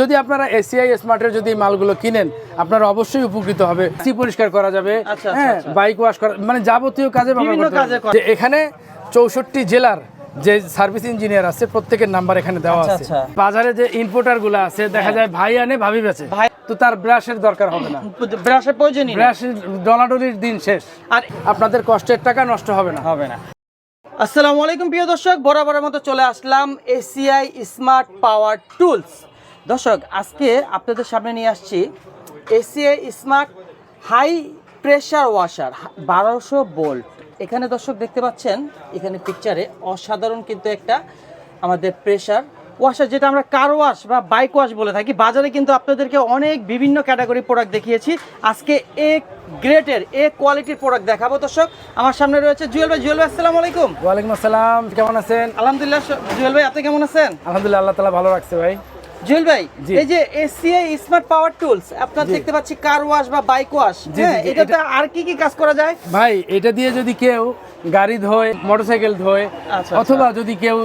যদি আপনারা এসিআই স্মার্টের যদি মালগুলো কিনেন আপনারা অবশ্যই উপকৃত হবে। সি পরিষ্কার করা যাবে। আচ্ছা, আচ্ছা, হ্যাঁ আচ্ছা। বাইক ওয়াশ করা মানে যাবতীয় কাজে এখানে চৌষট্টি জেলার যে সার্ভিস ইঞ্জিনিয়ার আছে প্রত্যেকের নাম্বার এখানে দেওয়া আচ্ছা, আছে। আচ্ছা। বাজারে যে ইম্পোর্টারগুলো আছে দেখা যায় ভাই আনে ভাবি বেছে তো তার ব্রাশের দরকার হবে না। ব্রাশের প্রয়োজন। ব্রাশের ডলাডলির দিন শেষ। আর আপনাদের কষ্টের টাকা নষ্ট হবে না। হবে না। আসসালামু আলাইকুম প্রিয় দর্শক। বরাবরের মতো চলে আসলাম এসিআই স্মার্ট পাওয়ার টুলস দর্শক আজকে আপনাদের সামনে নিয়ে আসছি ACI smart high pressure washer বারোশো বোল্ট। এখানে দর্শক দেখতে পাচ্ছেন এখানে পিকচারে অসাধারণ কিন্তু একটা আমাদের প্রেশার ওয়াশার যেটা আমরা কার ওয়াশ বা বাইক ওয়াশ বলে থাকি। বাজারে কিন্তু আপনাদেরকে অনেক বিভিন্ন ক্যাটাগরি প্রোডাক্ট দেখিয়েছি। আজকে এ গ্রেটের এ কোয়ালিটির প্রোডাক্ট দেখাবো দর্শক। আমার সামনে রয়েছে জুয়েল ভাই। জুয়েল ভাই আসসালামু আলাইকুম। ওয়ালাইকুম আসসালাম কেমন আছেন? আলহামদুলিল্লাহ জুয়েল ভাই আপনি কেমন আছেন? আলহামদুলিল্লাহ আল্লাহ তালা ভালো রাখছে ভাই। জুয়েল ভাই এই যে এসিআই স্মার্ট পাওয়ার টুলস আপনার দেখতে পাচ্ছি কার ওয়াশ বা বাইক ওয়াশ হ্যাঁ এটাতে আর কি কি কাজ করা যায়? ভাই এটা দিয়ে যদি কেউ গাড়ি ধোয় মোটরসাইকেল ধোয় আচ্ছা, অথবা যদি কেউ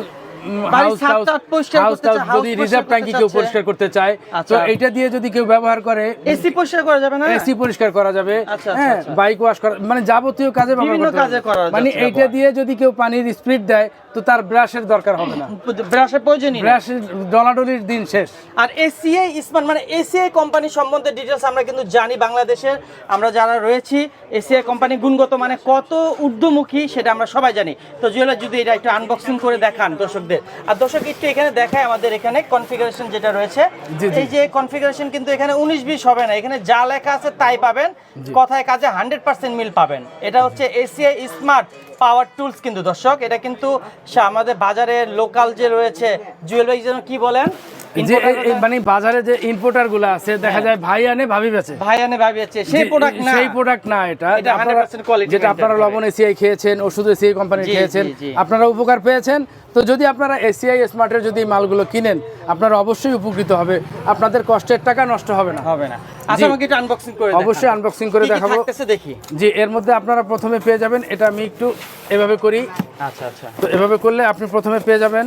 যদি রিজার্ভ ট্যাঙ্কি কেউ পরিষ্কার করতে চায়। তো আচ্ছা। এটা দিয়ে যদি কেউ ব্যবহার করে এসি পরিষ্কার করা যাবে না? এসি পরিষ্কার করা যাবে। আচ্ছা, হ্যাঁ আচ্ছা। বাইক ওয়াশ করা মানে যাবতীয় কাজে বিভিন্ন কাজে করা মানে যাচ্ছে দিয়ে যদি কেউ পানির স্পিড দেয় তো তার ব্রাশের দরকার হবে না। ব্রাশের প্রয়োজনই নেই। ব্রাশের ডলাডলির দিন শেষ। আর এসিআই স্মার্ট মানে এসিআই কোম্পানি সম্বন্ধে ডিটেলস আমরা কিন্তু জানি বাংলাদেশের। আমরা যারা রয়েছি এসিআই কোম্পানি গুণগত মানে কত ঊর্ধ্বমুখী সেটা আমরা সবাই জানি। তো জুয়েলার যদি এটা একটু আনবক্সিং করে দেখান দর্শকদের। আর দর্শক একটু এখানে দেখায় আমাদের এখানে কনফিগারেশন যেটা রয়েছে। এই যে কনফিগারেশন কিন্তু এখানে উনিশ বিশ হবে না। এখানে যা লেখা আছে তাই পাবেন। কথায় কাজে হান্ড্রেড পার্সেন্ট মিল পাবেন। এটা হচ্ছে এসিআই স্মার্ট পাওয়ার টুলস কিন্তু দর্শক এটা কিন্তু আমাদের বাজারে লোকাল যে রয়েছে জুয়েল ভাই যেন কি বলেন? যে মানে বাজারে যে ইম্পোর্টারগুলো আছে দেখা যায় ভাই আনে ভাবি বেচে। ভাই আনে ভাবিয়েছে সেই প্রোডাক্ট না। সেই প্রোডাক্ট না এটা। এটা আপনারা- 100% quality যেটা আপনারা লবণ এসিআই খেয়েছেন ওষুধ এসিআই কোম্পানি খেয়েছেন। আপনারা উপকার পেয়েছেন। তো যদি আপনারা এসিআই স্মার্টের যদি মালগুলো কিনেন আপনারা অবশ্যই উপকৃত হবে। আপনাদের কষ্টের টাকা নষ্ট হবে না। হবে না। আচ্ছা আমাকে একটু আনবক্সিং করে অবশ্যই আনবক্সিং করে দেখাবো। দেখি। জি এর মধ্যে আপনারা প্রথমে পেয়ে যাবেন এটা আমি একটু এভাবে করি। আচ্ছা আচ্ছা। তো এভাবে করলে আপনি প্রথমে পেয়ে যাবেন।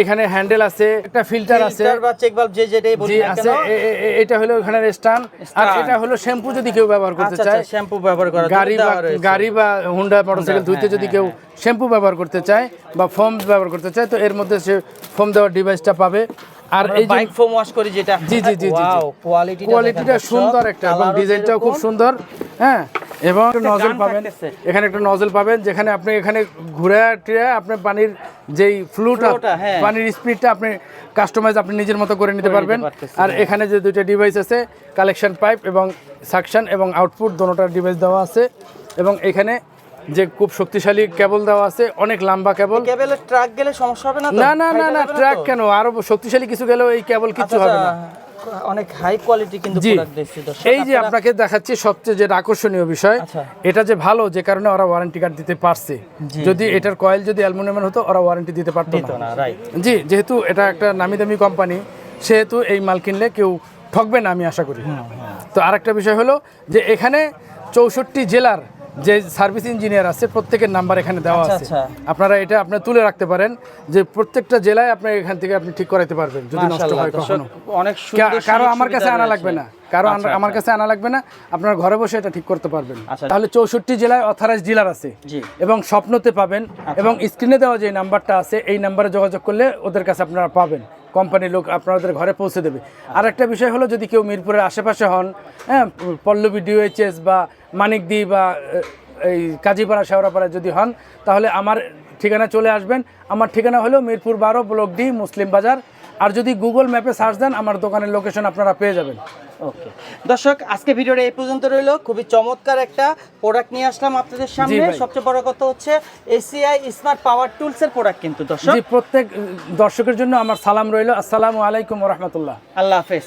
এখানে হ্যান্ডেল আছে একটা ফিল্টার আছে। ফিল্টার বা চেক বাল্ব যে যেটাই বলি আছে। এটা হলো এখানে স্টান। আর এটা হলো শ্যাম্পু যদি কেউ ব্যবহার করতে আচ্ছা চায়। আচ্ছা শ্যাম্পু ব্যবহার করা গাড়ি বা গাড়ি বা হুন্ডা মোটরসাইকেল ধুইতে হ্যাঁ, যদি হ্যাঁ, কেউ শ্যাম্পু ব্যবহার করতে চায় বা ফোম ব্যবহার করতে চায় তো এর মধ্যে সে ফোম দেওয়ার ডিভাইসটা পাবে। আর এই বাইক ফোম ওয়াশ করি যেটা। জি, জি, জি, জি, কোয়ালিটিটা সুন্দর একটা এবং ডিজাইনটাও খুব সুন্দর। হ্যাঁ। এবং নজল পাবেন। এখানে একটা নজল পাবেন যেখানে আপনি এখানে ঘুরে টুরে আপনি পানির যেই ফ্লুটা হ্যাঁ। পানির স্পিডটা আপনি কাস্টমাইজ আপনি নিজের মতো করে নিতে পারবেন। আর হ্যাঁ। এখানে যে দুইটা ডিভাইস আছে কালেকশন পাইপ এবং সাকশন এবং আউটপুট দোনোটার ডিভাইস দেওয়া আছে। এবং এখানে যে খুব শক্তিশালী কেবল দেওয়া আছে অনেক লম্বা কেবল কেবলের ট্রাক গেলে সমস্যা হবে না না না না? ট্র্যাক কেন? আরও শক্তিশালী কিছু গেলেও এই কেবল কিছু আচ্ছা, হবে না। আচ্ছা, অনেক হাই কোয়ালিটি কিন্তু প্রোডাক্ট এই যে আপনাকে দেখাচ্ছি সবচেয়ে যেটা আকর্ষণীয় বিষয় আচ্ছা। এটা যে ভালো যে কারণে ওরা ওয়ারেন্টি কার্ড দিতে পারছে। যদি এটার কয়েল যদি অ্যালুমিনিয়ামের হতো ওরা ওয়ারেন্টি দিতে পারতো না। জি যেহেতু এটা একটা নামি দামি কোম্পানি সেহেতু এই মাল কিনলে কেউ ঠকবে না আমি আশা করি। তো আরেকটা বিষয় হলো যে এখানে চৌষট্টি জেলার যে সার্ভিস ইঞ্জিনিয়ার আছে প্রত্যেকের নাম্বার এখানে দেওয়া আচ্ছা, আছে। আচ্ছা। আপনারা এটা আপনি তুলে রাখতে পারেন যে প্রত্যেকটা জেলায় আপনি এখান থেকে আপনি ঠিক করাতে পারবেন যদি নষ্ট হয় কখনো। অনেক সুন্দর কারও আমার কাছে আনা লাগবে না কারও আচ্ছা, আমার কাছে আনা লাগবে না আপনার ঘরে বসে এটা ঠিক করতে পারবেন। তাহলে চৌষট্টি জেলায় অথরাইজ ডিলার আছে জি। এবং স্বপ্নতে পাবেন এবং স্ক্রিনে দেওয়া যে নাম্বারটা আছে এই নাম্বারে যোগাযোগ করলে ওদের কাছে আপনারা পাবেন। কোম্পানির লোক আপনাদের ঘরে পৌঁছে দেবে। আর একটা বিষয় হলো, যদি কেউ মিরপুরের আশেপাশে হন হ্যাঁ পল্লবী ডিওএইচএস বা মানিকদি বা এই কাজীপাড়া শেওড়াপাড়া যদি হন, তাহলে আমার ঠিকানা চলে আসবেন। আমার ঠিকানা হলো মিরপুর বারো, ব্লক ডি, মুসলিম বাজার। আর যদি গুগল ম্যাপে সার্চ দেন, আমার দোকানের লোকেশন আপনারা পেয়ে যাবেন। ওকে দর্শক আজকে ভিডিওটা এই পর্যন্ত রইল। খুবই চমৎকার একটা প্রোডাক্ট নিয়ে আসলাম আপনাদের সামনে। সবচেয়ে বড় কথা হচ্ছে এসিআই স্মার্ট পাওয়ার টুলস এর প্রোডাক্ট কিন্তু দর্শক। প্রত্যেক দর্শকের জন্য আমার সালাম রইল। আসসালামু আলাইকুম রহমতুল্লাহ। আল্লাহ হাফেজ।